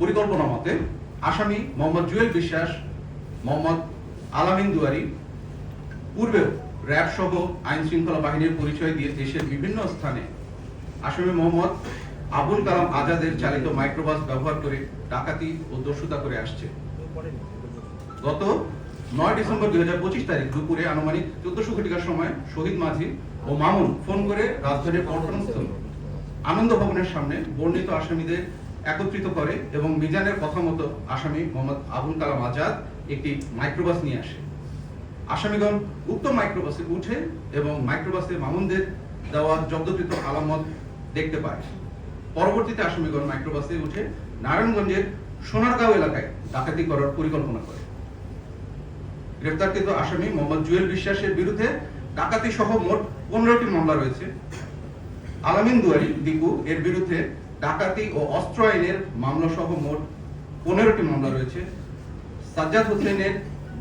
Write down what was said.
পরিকল্পনা মতে আসামি মোহাম্মদ জুয়েল বিশ্বাস, মোহাম্মদ আলামিন দুয়ারি, পূর্বেও র্যাব সহ আইন শৃঙ্খলা বাহিনীর পরিচয় দিয়ে দেশের বিভিন্ন স্থানে আসামি মোহাম্মদ আবুল কালাম আজাদের চালিত মাইক্রোবাস ব্যবহার করে ডাকাতি ও দস্যুতা করে আসছে। গত নয় ডিসেম্বর দুই হাজার পঁচিশ তারিখ দুপুরে আনুমানিক চোদ্দশো ঘটিকার সময় শহীদ মাঝি ও মামুন ফোন করে রাজধানীর পল্টনস্থল আনন্দ ভবনের সামনে বর্ণিত আসামিদের একত্রিত করে এবং মিজানের কথা মতো আসামি মোহাম্মদ আবুল কালাম আজাদ একটি মাইক্রোবাস নিয়ে আসে। আসামিগণ উক্ত মাইক্রোবাসে উঠে এবং মাইক্রোবাসে মামুনদের দেওয়া জব্দকৃত আলামত দেখতে পায়। পরবর্তীতে আসামিগণ মাইক্রোবাসে উঠে নারায়ণগঞ্জের সোনারগাঁও এলাকায় ডাকাতি করার পরিকল্পনা করে। গ্রেফতারকৃত আসামি মোহাম্মদ জুয়েল বিশ্বাসের বিরুদ্ধে ডাকাতি সহ মোট পনেরোটি মামলা রয়েছে। আলামিন দুয়ারি, দীপু এর বিরুদ্ধে ডাকাতি ও অস্ত্র আইনের মামলা সহ মোট পনেরোটি মামলা রয়েছে। সাজ্জাদ হোসেনের